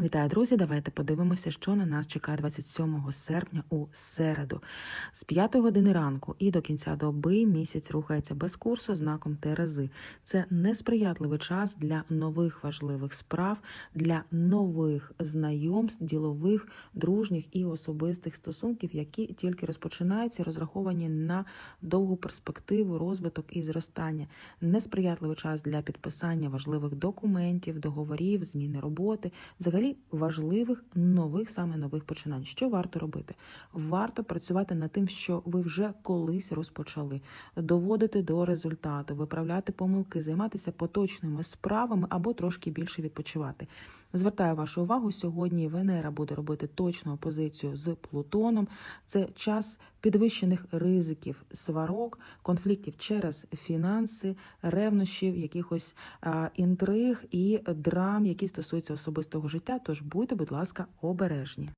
Вітаю, друзі! Давайте подивимося, що на нас чекає 27 серпня у середу. З 5 години ранку і до кінця доби місяць рухається без курсу знаком Терези. Це несприятливий час для нових важливих справ, для нових знайомств, ділових, дружніх і особистих стосунків, які тільки розпочинаються, розраховані на довгу перспективу, розвиток і зростання. Несприятливий час для підписання важливих документів, договорів, зміни роботи, взагалі важливих нових саме нових починань. Що варто робити? Варто працювати над тим, що ви вже колись розпочали, доводити до результату, виправляти помилки, займатися поточними справами або трошки більше відпочивати. Звертаю вашу увагу, сьогодні Венера буде робити точну опозицію з Плутоном. Це час підвищених ризиків, сварок, конфліктів через фінанси, ревнощів, якихось інтриг і драм, які стосуються особистого життя. Тож будьте, будь ласка, обережні.